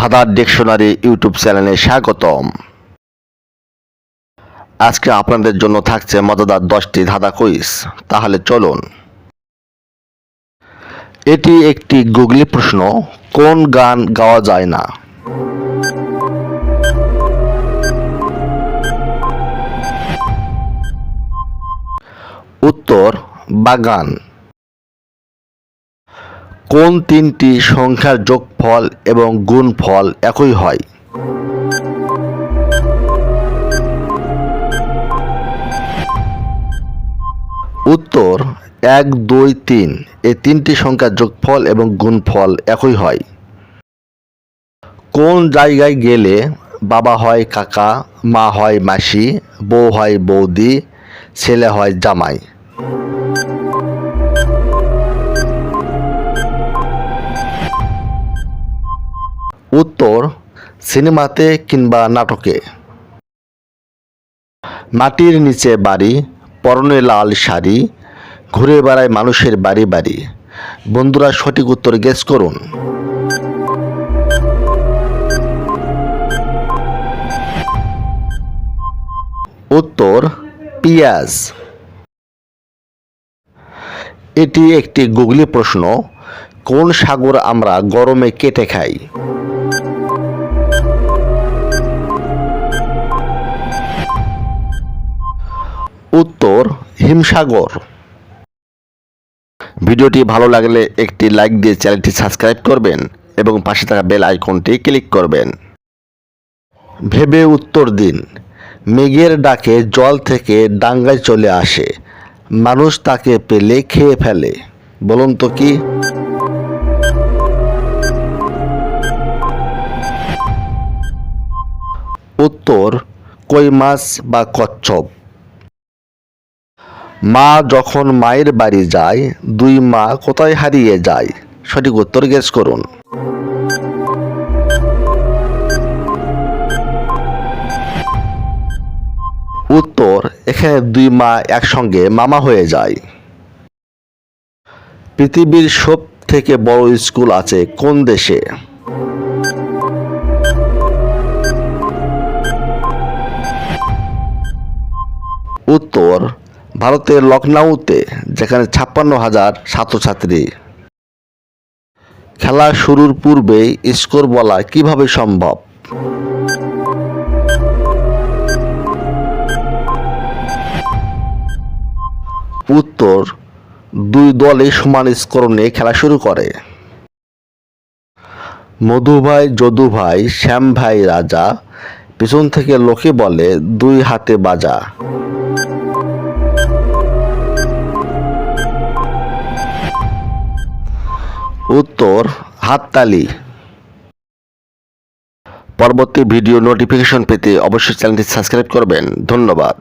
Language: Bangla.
ধাঁধার ডিকশনারি ইউটিউব চ্যানেলে স্বাগতম। আজকে আপনাদের জন্য থাকছে মজাদার দশটি ধাঁধা কুইজ তাহলে চলুন। এটি একটি গুগলি প্রশ্ন, কোন গান গাওয়া যায় না? উত্তর, বাগান। কোন তিনটি সংখ্যার যোগফল এবং গুণফল একই হয়? উত্তর, এক, দুই, তিন। এই তিনটি সংখ্যার যোগফল এবং গুণফল একই হয়। কোন জায়গায় গেলে বাবা হয় কাকা, মা হয় মাসি, বউ হয় বৌদি, ছেলে হয় জামাই? উত্তর সিনেমাতে কিংবা নাটকে। মাটির নিচে বাড়ি, পরনে লাল শাড়ি, ঘুরে বেড়ায় মানুষের বাড়ি বাড়ি। বন্ধুরা সঠিক উত্তর গেস করুন। উত্তর, পিয়াজ। এটি একটি গুগলি প্রশ্ন, কোন সাগর আমরা গরমে কেটে খাই? উত্তর হিমসাগর। ভিডিওটি ভালো লাগলে একটি লাইক দিয়ে চ্যানেলটি সাবস্ক্রাইব করবেন এবং পাশে থাকা বেল আইকনটি ক্লিক করবেন। ভেবে উত্তর দিন। মেঘের ডাকে জল থেকে ডাঙ্গায় চলে আসে। মানুষ তাকে পেলে, খেয়ে ফেলে। বলুন তো কি? উত্তর, কই মাছ বা কচ্ছপ? মা যখন মায়ের বাড়ি যায়, দুই মা কোথায় হারিয়ে যায়? সঠিক উত্তর গেস করুন। উত্তর, এখানে দুই মা একসঙ্গে মামা হয়ে যায়। পৃথিবীর সব থেকে বড় স্কুল আছে কোন দেশে? উত্তর ভারতের লখনউতে, যেখানে ছাপ্পান্ন হাজার ছাত্রছাত্রী। খেলা শুরুর পূর্বেই স্কোর বলা কীভাবে সম্ভব? উত্তর, দুই দলই সমান স্কোর নিয়ে খেলা শুরু করে। মধুভাই, যদুভাই যদু শ্যাম ভাই রাজা, পিছন থেকে লোকে বলে দুই হাতে বাজা। উত্তর হাততালি। পরবর্তী ভিডিও নোটিফিকেশন পেতে অবশ্যই চ্যানেলটি সাবস্ক্রাইব করবেন। ধন্যবাদ।